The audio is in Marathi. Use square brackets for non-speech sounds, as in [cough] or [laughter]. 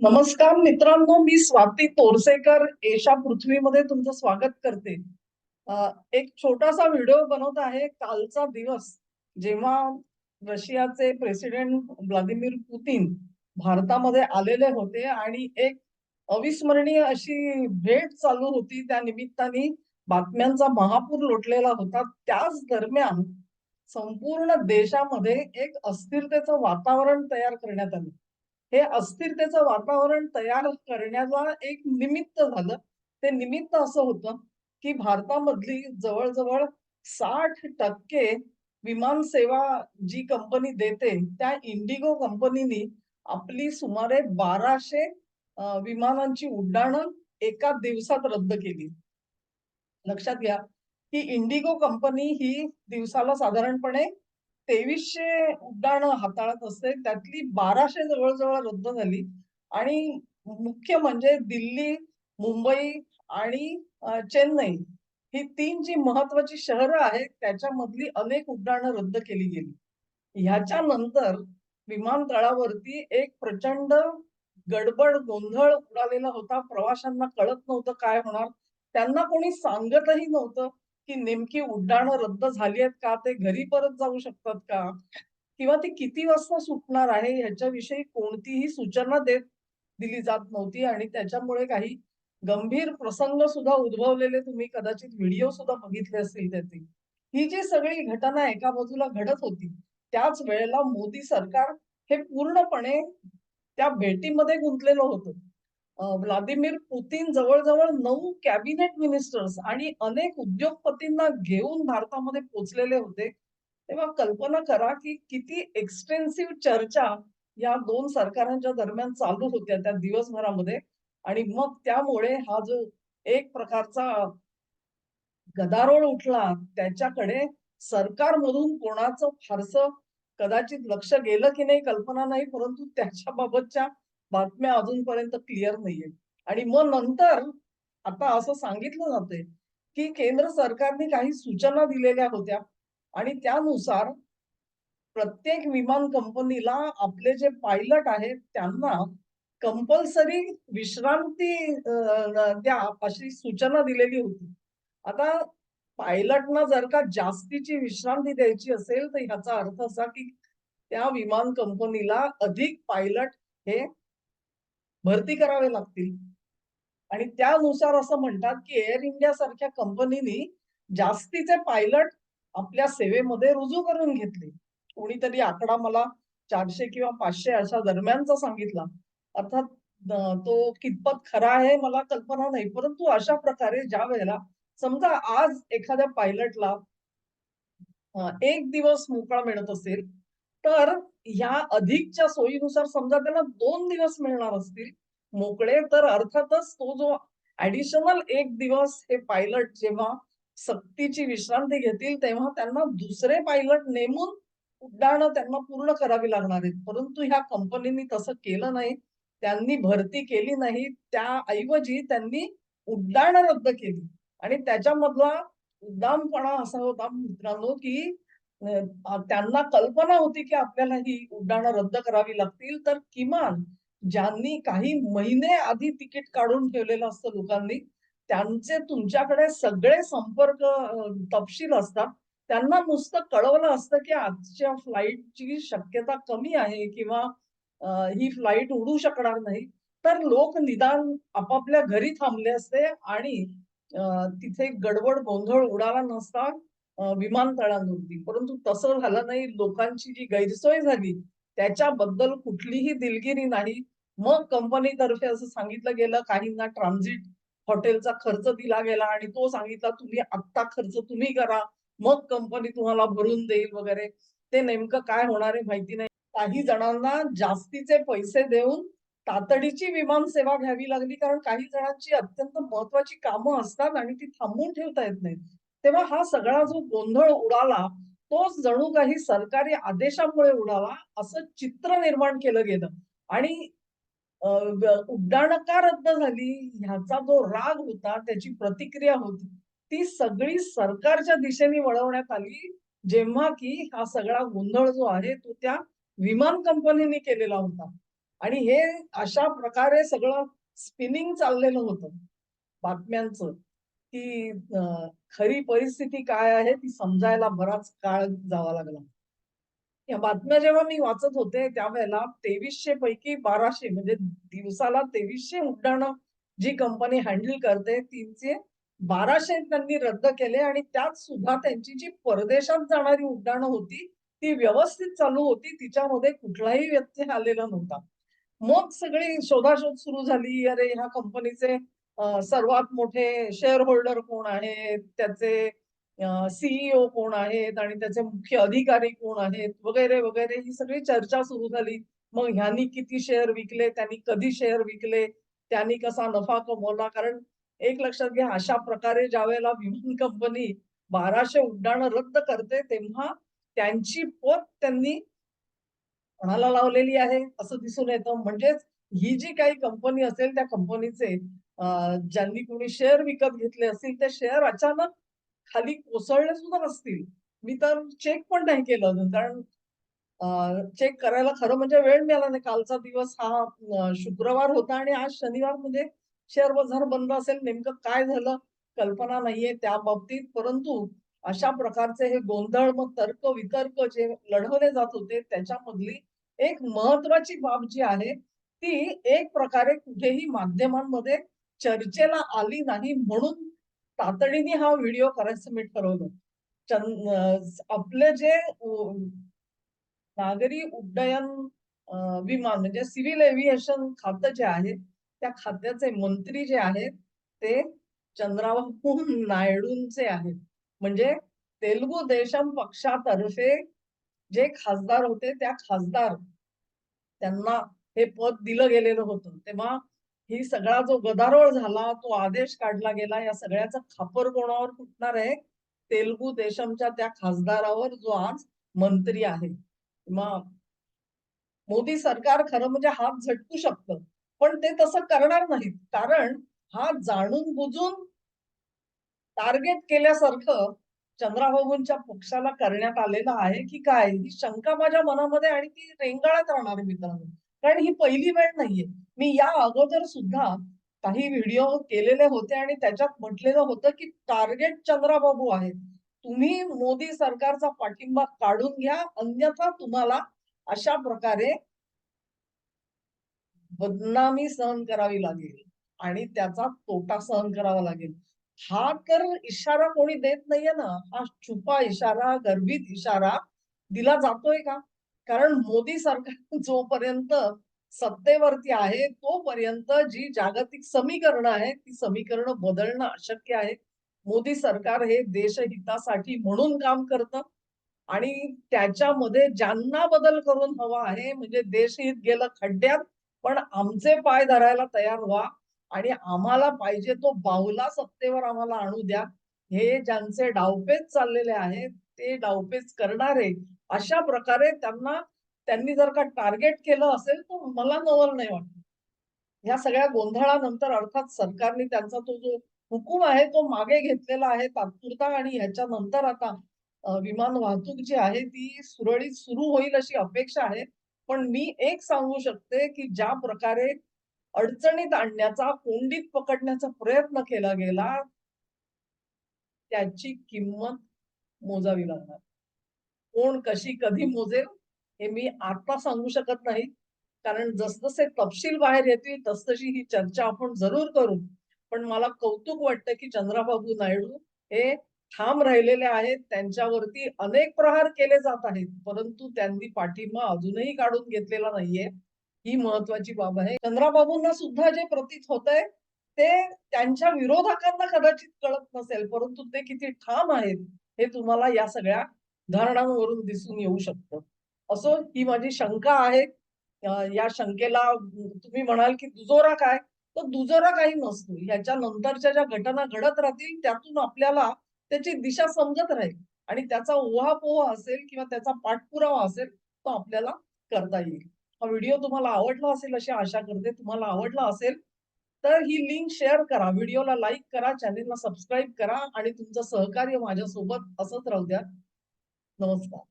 नमस्कार मित्रांनो मी स्वाती तोरसेकर एशा पृथ्वीमध्ये तुमचं स्वागत करते. एक छोटासा व्हिडिओ बनवत आहे कालचा दिवस. जेव्हा रशियाचे प्रेसिडेंट व्लादिमीर पुतीन भारतामध्ये आलेले होते आणि एक अविस्मरणीय अशी भेट चालू होती त्या निमित्ताने बातम्यांचा महापूर लोटलेला होता. त्याच दरम्यान संपूर्ण देशामध्ये एक अस्थिरतेचं वातावरण तयार करण्यात आलं. हे अस्थिरतेचं वातावरण तयार करण्याचा एक निमित्त झालं. ते निमित्त असं होतं की भारतामधली जवळजवळ साठ टक्के विमान सेवा जी कंपनी देते त्या इंडिगो कंपनीनी आपली सुमारे बाराशे विमानांची उड्डाणं एका दिवसात रद्द केली. लक्षात घ्या की इंडिगो कंपनी ही दिवसाला साधारणपणे तेवीसशे उड्डाणं हाताळत असते. त्यातली बाराशे जवळजवळ रद्द झाली. आणि मुख्य म्हणजे दिल्ली मुंबई आणि चेन्नई ही तीन जी महत्वाची शहरं आहेत त्याच्यामधली अनेक उड्डाणं रद्द केली गेली. ह्याच्या नंतर विमानतळावरती एक प्रचंड गडबड गोंधळ उडालेला होता. प्रवाशांना कळत नव्हतं काय होणार. त्यांना कोणी सांगतही नव्हतं. की नेमकी उड्डाणं रद्द झाली आहेत का? ते घरी परत जाऊ शकतात का? किंवा ती किती वाजता सुटणार आहे? ह्याच्याविषयी कोणतीही सूचना देत दिली जात नव्हती आणि त्याच्यामुळे काही गंभीर प्रसंग सुद्धा उद्भवलेले तुम्ही कदाचित व्हिडिओ सुद्धा बघितले असतील त्याचे. ही जी सगळी घटना एका बाजूला घडत होती त्याच वेळेला मोदी सरकार हे पूर्णपणे त्या भेटीमध्ये गुंतलेलं होतं. व्लादिमीर पुतीन जवळजवळ नऊ कॅबिनेट मिनिस्टर्स आणि अनेक उद्योगपतींना घेऊन भारतामध्ये पोचलेले होते. तेव्हा कल्पना करा की किती एक्सटेन्सिव्ह चर्चा या दोन सरकारांच्या दरम्यान चालू होत्या त्या दिवसभरामध्ये. आणि मग त्यामुळे हा जो एक प्रकारचा गदारोळ उठला त्याच्याकडे सरकारमधून कोणाचं फारसं कदाचित लक्ष गेलं की नाही कल्पना नाही परंतु त्याच्या बाबतच्या बातम्या अजूनपर्यंत क्लिअर नाहीये. आणि मग नंतर आता असं सांगितलं जाते की केंद्र सरकारने काही सूचना दिलेल्या होत्या आणि त्यानुसार प्रत्येक विमान कंपनीला आपले जे पायलट आहेत त्यांना कंपल्सरी विश्रांती द्या अशी सूचना दिलेली होती. आता पायलटना जर का जास्तीची विश्रांती द्यायची असेल तर ह्याचा अर्थ असा की त्या विमान कंपनीला अधिक पायलट हे भरती करावे लागतील. आणि त्यानुसार असं म्हणतात की एअर इंडिया सारख्या कंपनीनी जास्तीचे पायलट आपल्या सेवेमध्ये रुजू करून घेतले. कोणीतरी आकडा मला चारशे किंवा पाचशे अशा दरम्यानचा सांगितला. अर्थात तो कितपत खरा आहे मला कल्पना नाही. परंतु अशा प्रकारे ज्या वेळेला समजा आज एखाद्या पायलटला एक दिवस मोकळा मिळत असेल तर ह्या अधिकच्या सोयीनुसार समजा त्याला दोन दिवस मिळणार असतील मोकळे तर अर्थातच तो जो ऍडिशनल एक दिवस हे पायलट जेव्हा सक्तीची विश्रांती घेतील तेव्हा त्यांना दुसरे पायलट नेमून उड्डाणं त्यांना पूर्ण करावी लागणार आहेत. परंतु ह्या कंपनीनी तसं केलं नाही त्यांनी भरती केली नाही त्याऐवजी त्यांनी उड्डाण रद्द केली. आणि त्याच्यामधला उद्दामपणा असा होता मित्रांनो की त्यांना कल्पना होती की आपल्याला ही उड्डाणं रद्द करावी लागतील तर किमान ज्यांनी काही महिने आधी तिकीट काढून ठेवलेलं असतं लोकांनी त्यांचे तुमच्याकडे सगळे संपर्क तपशील असतात. त्यांना नुसतं कळवलं असतं की आजच्या फ्लाईटची शक्यता कमी आहे किंवा ही फ्लाईट उडू शकणार नाही. तर लोक निदान आपापल्या घरी थांबले असते आणि तिथे गडबड गोंधळ उडाला नसता. विमानतळांवरती. परंतु तसं झालं नाही. लोकांची जी गैरसोय झाली त्याच्याबद्दल कुठलीही दिलगिरी नाही. मग कंपनीतर्फे असं सांगितलं गेलं काहींना ट्रान्झिट हॉटेलचा खर्च दिला गेला आणि तो सांगितला तुम्ही आत्ता खर्च तुम्ही करा. मग कंपनी तुम्हाला भरून देईल वगैरे. ते नेमकं काय होणार आहे माहिती नाही. काही जणांना जास्तीचे पैसे देऊन तातडीची विमान सेवा घ्यावी लागली कारण काही जणांची अत्यंत महत्वाची कामं असतात आणि ती थांबवून ठेवता येत नाहीत. तेव्हा हा सगळा जो गोंधळ उडाला तोच जणू काही सरकारी आदेशामुळे उडाला असं चित्र निर्माण केलं गेलं. आणि उड्डाण का रद्द झाली ह्याचा जो राग होता त्याची प्रतिक्रिया होती. ती सगळी सरकारच्या दिशेने वळवण्यात आली जेव्हा की हा सगळा गोंधळ जो आहे तो त्या विमान कंपनीने केलेला होता. आणि हे अशा प्रकारे सगळं स्पिनिंग चाललेलं होतं बातम्यांचं. की खरी परिस्थिती काय आहे ती समजायला बराच काळ जावा लागला. या बातम्या जेव्हा मी वाचत होते त्यावेळेला तेवीसशे पैकी बाराशे म्हणजे दिवसाला तेवीसशे उड्डाणं जी कंपनी हँडल करते तिचे बाराशे त्यांनी रद्द केले आणि त्यात सुद्धा त्यांची जी परदेशात जाणारी उड्डाणं होती ती व्यवस्थित चालू होती तिच्यामध्ये कुठलाही व्यत्यय आलेला नव्हता. मग सगळी शोधाशोध सुरू झाली अरे ह्या कंपनीचे सर्वात मोठे शेअर होल्डर कोण आहेत? त्याचे सीईओ कोण आहेत? आणि त्याचे मुख्य अधिकारी कोण आहेत? वगैरे वगैरे ही सगळी चर्चा सुरू झाली. मग ह्यांनी किती शेअर विकले? त्यांनी कधी शेअर विकले? त्यांनी कसा नफा कमवला? कारण एक लक्षात घ्या अशा प्रकारे ज्या वेळेला विमान कंपनी बाराशे उड्डाणं रद्द करते तेव्हा त्यांची पत त्यांनी कोणाला लावलेली आहे असं दिसून येतं. म्हणजेच ही जी काही कंपनी असेल त्या कंपनीचे ज्यांनी कोणी शेअर विकत घेतले असतील ते शेअर अचानक खाली कोसळले सुद्धा नसतील. मी तर चेक पण नाही केलं अजून कारण चेक करायला खरं म्हणजे वेळ मिळाला नाही. कालचा दिवस हा शुक्रवार होता आणि आज शनिवार म्हणजे शेअर बाजार बंद असेल नेमकं काय झालं कल्पना नाहीये त्या बाबतीत. परंतु अशा प्रकारचे हे गोंधळ मग तर्क वितर्क जे लढवले जात होते त्याच्यामधली एक महत्वाची बाब जी आहे ती एक प्रकारे कुठेही माध्यमांमध्ये चर्चेला आली नाही म्हणून तातडीने हा व्हिडिओ करायचं सबमिट ठरवलं. आपले जे नागरी उड्डयन विमान म्हणजे सिव्हिल एव्हिएशन खातं जे आहे त्या खात्याचे मंत्री जे आहेत ते चंद्राबाबू नायडूंचे आहेत. म्हणजे तेलुगू देशम पक्षातर्फे जे खासदार होते त्या खासदार त्यांना हे पद दिलं गेलेलं होतं. तेव्हा ही सगळा जो गदारोळ झाला तो आदेश काढला गेला या सगळ्याचा खापर कोणावर फुटणार आहे? तेलगू देशमच्या त्या खासदारावर जो आज मंत्री आहे. मग मोदी सरकार खरं म्हणजे हात झटकू शकतं पण ते तसं करणार नाहीत. कारण हा जाणून बुजून टार्गेट केल्यासारखं चंद्राबाबूंच्या पक्षाला करण्यात आलेलं आहे की काय? ही शंका माझ्या मनामध्ये आणि ती रेंगाळत राहणार मित्रांनो. कारण ही पहिली वेळ नाहीये. मी या अगोदर सुद्धा काही व्हिडिओ केलेले होते आणि त्याच्यात म्हटलेलं होतं की टार्गेट चंद्राबाबू आहेत. तुम्ही मोदी सरकारचा पाठिंबा काढून घ्या अन्यथा तुम्हाला अशा प्रकारे बदनामी सहन करावी लागेल आणि त्याचा तोटा सहन करावा लागेल. हा तर इशारा कोणी देत नाहीये ना. हा छुपा इशारा गर्भित इशारा दिला जातोय का? कारण मोदी सरकार [laughs] जोपर्यंत सत्तेवरती आहे तोपर्यंत जी जागतिक समीकरणं आहेत ती समीकरणं बदलणं अशक्य आहे. मोदी सरकार हे देशहितासाठी म्हणून काम करतं आणि त्याच्यामध्ये ज्यांना बदल करून हवा आहे म्हणजे देशहित गेलं खड्ड्यात पण आमचे पाय धरायला तयार व्हा आणि आम्हाला पाहिजे तो बाहुला सत्तेवर आम्हाला आणू द्या. हे ज्यांचे डावपेच चाललेले आहेत ते डावपेच करणारे अशा प्रकारे त्यांना त्यांनी जर का टार्गेट केलं असेल तर मला नवल नाही वाटत. या सगळ्या गोंधळानंतर अर्थात सरकारने त्यांचा तो जो हुकूम आहे तो मागे घेतलेला आहे तात्पुरता आणि ह्याच्यानंतर आता विमान वाहतूक जी आहे ती सुरळीत सुरू होईल अशी अपेक्षा आहे. पण मी एक सांगू शकते की ज्या प्रकारे अडचणीत आणण्याचा कोंडीत पकडण्याचा प्रयत्न केला गेला त्याची किंमत मोजावी लागणार. कोण कशी कधी मोजेल हे मी आता सांगू शकत नाही. कारण जसजसे तपशील बाहेर येतील तसतशी ही चर्चा आपण जरूर करू. पण मला कौतुक वाटतं की चंद्राबाबू नायडू हे ठाम राहिलेले आहेत. त्यांच्यावरती अनेक प्रहार केले जात आहेत. परंतु त्यांनी पाठिंबा अजूनही काढून घेतलेला नाहीये. ही महत्वाची बाब आहे. चंद्राबाबूंना सुद्धा जे प्रतीत होत आहे ते त्यांच्या विरोधकांना कदाचित कळत नसेल. परंतु ते किती ठाम आहेत हे तुम्हाला या सगळ्या उदाहरणांवरून दिसून येऊ शकतं. असो ही माझी शंका आहे. या शंकेला तुम्ही म्हणाल की दुजोरा काय? तर दुजोरा काही नसतो. ह्याच्या नंतरच्या ज्या घटना घडत राहतील त्यातून आपल्याला त्याची दिशा समजत राहील. आणि त्याचा उहापोह असेल किंवा त्याचा पाठपुरावा असेल तो आपल्याला करता येईल. हा व्हिडिओ तुम्हाला आवडला असेल अशी आशा करते. तुम्हाला आवडला असेल तर ही लिंक शेअर करा. व्हिडिओला लाईक करा चॅनेलला सबस्क्राईब करा आणि तुमचं सहकार्य माझ्यासोबत असंच राहू द्या. नमस्कार